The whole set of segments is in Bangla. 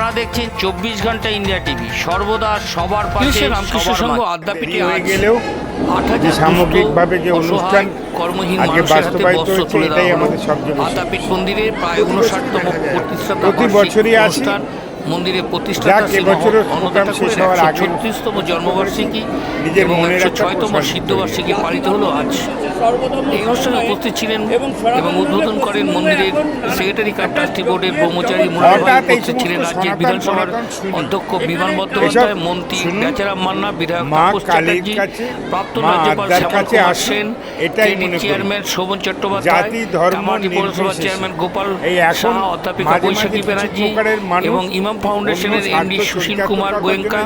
আপনারা দেখছেন চব্বিশ ঘণ্টা ইন্ডিয়া টিভি। সর্বদা সবার পাশে রামকৃষ্ণ সংঘ আদ্যাপীঠে হয়ে গেলেও যে সামগ্রিকভাবে যে অনুষ্ঠান কর্মহীন আজকে মানুষের হাতে বাস্তবায়িত বস্ত্র হচ্ছে, তুলে এটাই দেওয়া হলো। আমাদের সবচেয়ে আদ্যাপীঠ মন্দিরের প্রায় উনষাটতম প্রতিষ্ঠাতা প্রতি বছরই আসি। মন্দিরের প্রতিষ্ঠাতা অন্নদাতা ছত্রিশতম জন্মবার্ষিকী এবং একশো ছয়তম সিদ্ধবার্ষিকী পালিত হলো আজ। এই অনুষ্ঠানে উপস্থিত ছিলেন এবং উদ্বোধন করেন মন্দিরের সেক্রেটারি কাম ট্রাস্টি বোর্ডের ব্রহ্মচারী উপস্থিত ছিলেন রাজ্যের বিধানসভার অধ্যক্ষ বিমান বন্দ্যোপাধ্যায় মন্ত্রী। বেচারাম মান্না বিধায়ক তাপস চ্যাটার্জি কাছে, প্রাক্তন রাজ্যপাল শ্যামল কুমার সেন। চেয়ারম্যান শোভন চট্টোপাধ্যায় ধর্ম, পৌরসভার চেয়ারম্যান গোপাল শাহ অধ্যাপিকা বৈশাখী ব্যানার্জি এবং ইমাম ফাউন্ডেশনের এমডি সুশীল কুমার গোয়েঙ্কা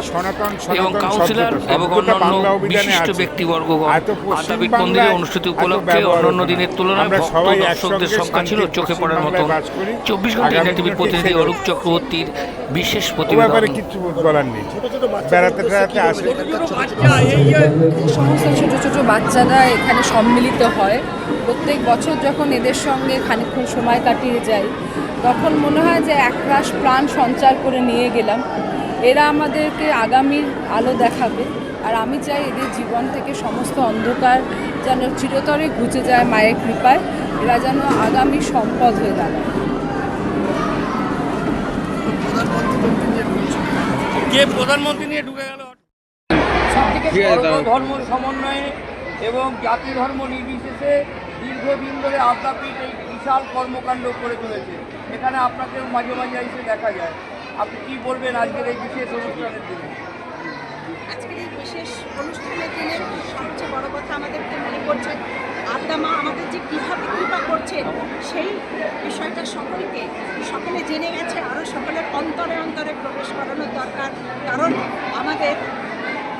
এবং কাউন্সিলর এবং অন্যান্য বিশিষ্ট। ব্যক্তিবর্গগণ বাংলায় মন্দিরে অনুষ্ঠিত উপলক্ষে অন্যান্য দিনের তুলনায় ভক্ত দর্শকদের সংখ্যা ছিল চোখে পড়ার করি। চব্বিশ ঘণ্টা ইন্ডিয়া টিভির প্রতিনিধি অরূপ চক্রবর্তীর বিশেষ প্রতিবেদন। কিছু বলার নেই। বেড়াতে টেড়াতে আসে। সমস্ত ছোট ছোট বাচ্চারা এখানে সম্মিলিত হয়। প্রত্যেক বছর যখন এদের সঙ্গে খানিকক্ষণ সময় কাটিয়ে যাই তখন মনে হয় যে একরাশ প্রাণ সঞ্চার করে নিয়ে গেলাম। এরা আমাদেরকে আগামীর আলো দেখাবে আর আমি চাই এদের জীবন থেকে সমস্ত অন্ধকার যেন চিরতরে ঘুচে যায় মায়ের কৃপায়। এরা যেন আগামী সম্পদ হয়ে দাঁড়ায়। যে প্রধানমন্ত্রী নিয়ে ঢুকে গেল? ধর্ম সমন্বয়ে এবং জাতি ধর্ম নির্বিশেষে দীর্ঘদিন ধরে আদ্যাপীঠ এই বিশাল কর্মকাণ্ড করে চলেছে। এখানে আপনাকেও মাঝে মাঝে এসে দেখা যায়। আপনি কি বলবেন আজকের এই বিশেষ অনুষ্ঠানের দিনে? আজকের এই বিশেষ অনুষ্ঠানের দিনে সবচেয়ে বড় কথা আমাদেরকে মনে করছে আদ্যা মা আমাদের যে কীভাবে কৃপা করছেন সেই বিষয়টা সকলকে, সকলে জেনে গেছে, আরও সকলের অন্তরে অন্তরে প্রবেশ করানোর দরকার। কারণ আমাদের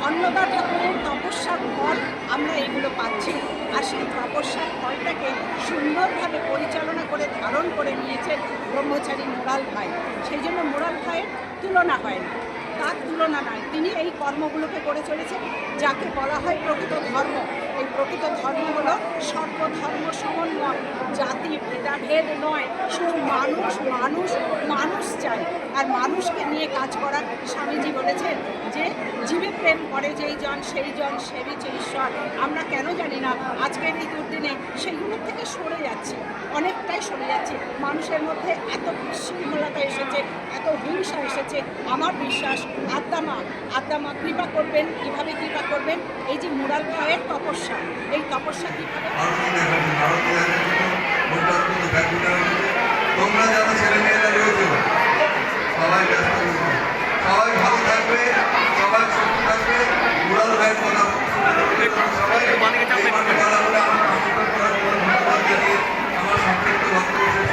অন্নদা ঠাকুরের তপস্যার ফল আমরা এগুলো পাচ্ছি। আর সেই তপস্যার ফলটাকে সুন্দরভাবে পরিচালনা করে, ধারণ করে নিয়েছেন ব্রহ্মচারী মোরাল ভাই। সেই জন্য মোরাল ভাইয়ের তুলনা হয় না তার তুলনা নয়, তিনি এই কর্মগুলোকে করে চলেছেন, যাকে বলা হয় প্রকৃত ধর্ম। এই প্রকৃত ধর্ম হলো সর্বধর্ম সমন্বয়। জাতি ভেদাভেদ নয়, শুধু মানুষ মানুষ মানুষ চাই। আর মানুষকে নিয়ে কাজ করার স্বামীজি বলেছেন যে জীবে প্রেম করে যেই জন, সেই জন সেবিছে ঈশ্বর, আমরা কেন জানি না? আজকের এই দুর্দিনে সেইগুলোর থেকে সরে যাচ্ছি, অনেকটাই সরে যাচ্ছে। মানুষের মধ্যে এত বিশৃঙ্খলতা এসেছে, এত হিংসা এসেছে। আমার বিশ্বাস আদ্দামা আদ্দামা কৃপা করবেন কীভাবে কৃপা করবেন। এই যে মুরাল ভাইয়ের তপস্যা, এই তপস্যা কীভাবে তোমরা যারা ছেলে মেয়েরা রয়েছে সবাই ব্যস্ত সবাই ভালো থাকবে, সবাই সুস্থ থাকবে মুরাল ভাইয়ের কথা সবাই আমার সংক্ষিপ্ত বক্তব্য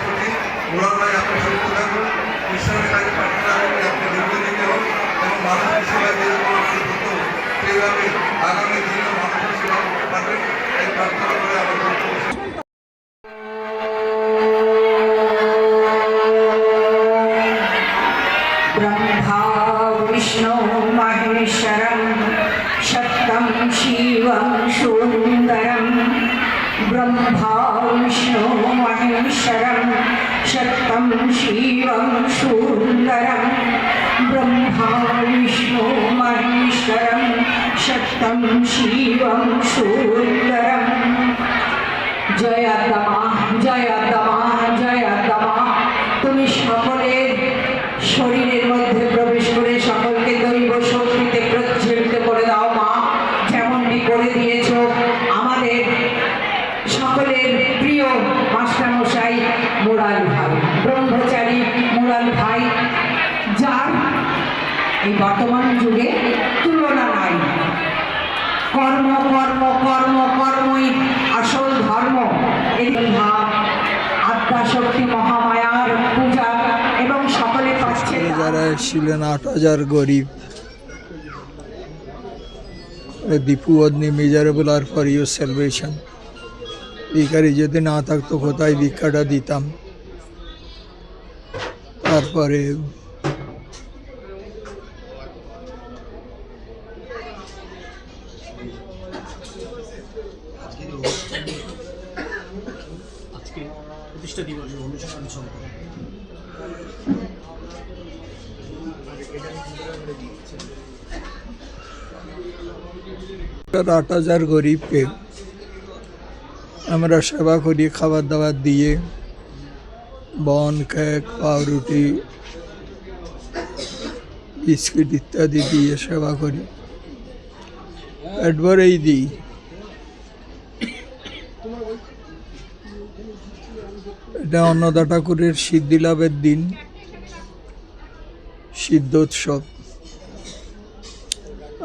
सुन्दरं ब्रह्मा विष्णु महेश्वरं शक्तं शिवं सुन्दरं ब्रह्मा विष्णु महेश्वरं शक्तं शिवं सुन्दरम् জয় এই বর্তমান যুগে তুলনা নাই। কর্ম কর্ম কর্ম, কর্মই আসল ধর্ম। এই ভাব আত্মা শক্তি মহামায়ার পূজা এবং সকলে পাচ্ছে যারা ছিলেন আট হাজার গরিব the poor অদনি measurable are for your celebration ভিখারি যদি না থাকতো কোথায় ভিক্ষাটা দিতাম? তারপরে আজকে প্রতিষ্ঠা দিবসের অনুষ্ঠান আট হাজার গরিবকে আমরা সেবা করি খাবার দাবার দিয়ে, বন কেক পাউরুটি, বিস্কিট ইত্যাদি দিয়ে সেবা করি। একবারেই দিই। এটা অন্নদা ঠাকুরের সিদ্ধি লাভের দিন সিদ্ধোৎসব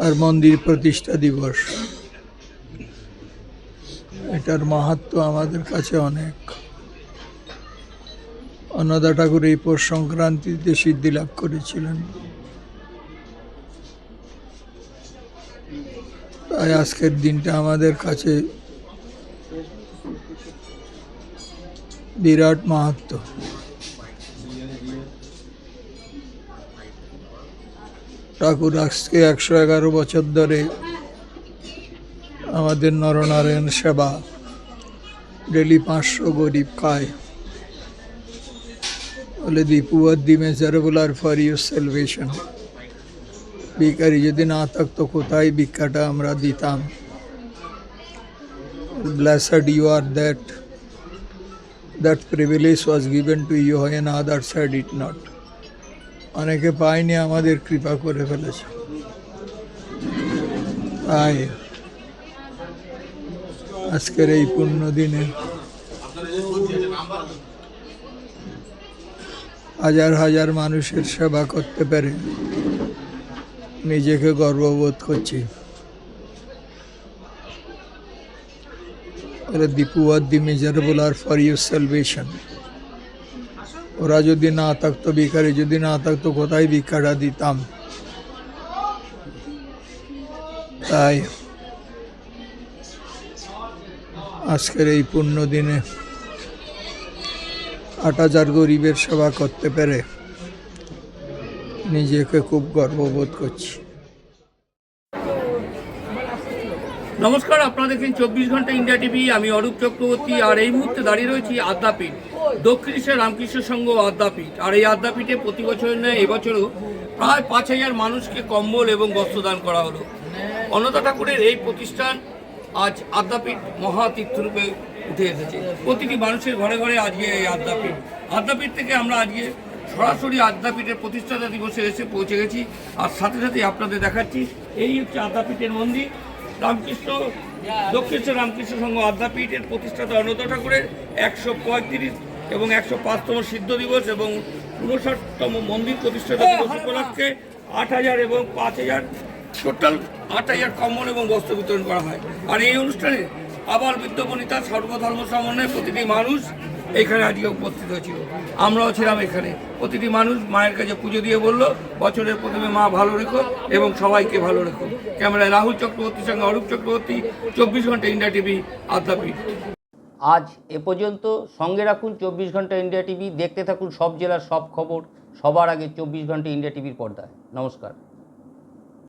আর মন্দির প্রতিষ্ঠা দিবস। এটার মাহাত্ম্য আমাদের কাছে অনেক। অন্নদা ঠাকুর এই পৌষ সংক্রান্তিতে সিদ্ধি লাভ করেছিলেন। তাই আজকের দিনটা আমাদের কাছে বিরাট মাহাত্ম্য ঠাকুর আজকে একশো এগারো বছর ধরে আমাদের নরনারায়ণ সেবা, ডেলি পাঁচশো গরিব খায়। বলে the poor are the measurable for your salvation ভিকারি যদি না থাকতো, কোথায় ভিক্ষাটা আমরা দিতাম? Blessed you are that that privilege was given to you another side it not অনেকে পায়নি আমাদের কৃপা করে ফেলেছে। তাই আজকের এই পুণ্য দিনে হাজার হাজার মানুষের সেবা করতে পেরে নিজেকে গর্ববোধ করছি। The poor are the measurable are for your salvation ওরা যদি না থাকতো, ভিখারি যদি না থাকতো, কোথায় ভিক্ষাটা দিতাম? তাই আজকের এই পূর্ণ দিনে আট হাজার গরিবের সেবা করতে পেরে নিজেকে খুব গর্ববোধ করছি। নমস্কার, আপনারা দেখছেন চব্বিশ ঘণ্টা ইন্ডিয়া টিভি। আমি অরূপ চক্রবর্তী আর এই মুহূর্তে দাঁড়িয়ে রয়েছি আদ্যাপীঠ দক্ষিণেশ্বর রামকৃষ্ণ সংঘ আদ্যাপীঠ। আর এই আদ্যাপীঠে প্রতি বছরের নয় এবছরও প্রায় পাঁচ হাজার মানুষকে কম্বল এবং বস্ত্রদান করা হলো। অন্নদা ঠাকুরের এই প্রতিষ্ঠান আজ আদ্যাপীঠ মহাতীর্থরূপে উঠে এসেছে। প্রতিটি মানুষের ঘরে ঘরে আজকে এই আদ্যাপীঠ। আদ্যাপীঠ থেকে আমরা আজকে সরাসরি আদ্যাপীঠের প্রতিষ্ঠাতা দিবসে এসে পৌঁছে গেছি। আর সাথে সাথে আপনাদের দেখাচ্ছি, এই হচ্ছে আদ্যাপীঠের মন্দির। রামকৃষ্ণ দক্ষিণেশ্বর রামকৃষ্ণ সংঘ আদ্যাপীঠের প্রতিষ্ঠাতা অন্নদা ঠাকুরের একশো পঁয়ত্রিশ এবং একশো পাঁচতম সিদ্ধ দিবস এবং উনষাটতম মন্দির প্রতিষ্ঠাতা দিবস উপলক্ষে আট হাজার এবং পাঁচ হাজার টোটাল আট হাজার কম্বল এবং বস্ত্র বিতরণ করা হয়। আর এই অনুষ্ঠানে আবার বিদ্যমণিতা সর্বধর্ম সমন্বয়ে প্রতিটি মানুষ এখানে আজকে উপস্থিত হয়েছিল আমরাও ছিলাম এখানে। প্রতিটি মানুষ মায়ের কাছে পুজো দিয়ে বলল, বছরের প্রথমে মা ভালো রেখো এবং সবাইকে ভালো রেখো। ক্যামেরায় রাহুল চক্রবর্তীর সঙ্গে অরূপ চক্রবর্তী, চব্বিশ ঘণ্টা ইন্ডিয়া টিভি, আদ্যাপীঠ। আজ এ পর্যন্ত সঙ্গে রাখুন চব্বিশ ঘণ্টা ইন্ডিয়া টিভি। দেখতে থাকুন সব জেলার সব খবর। সবার আগে চব্বিশ ঘণ্টা ইন্ডিয়া টিভির পর্দায়। নমস্কার।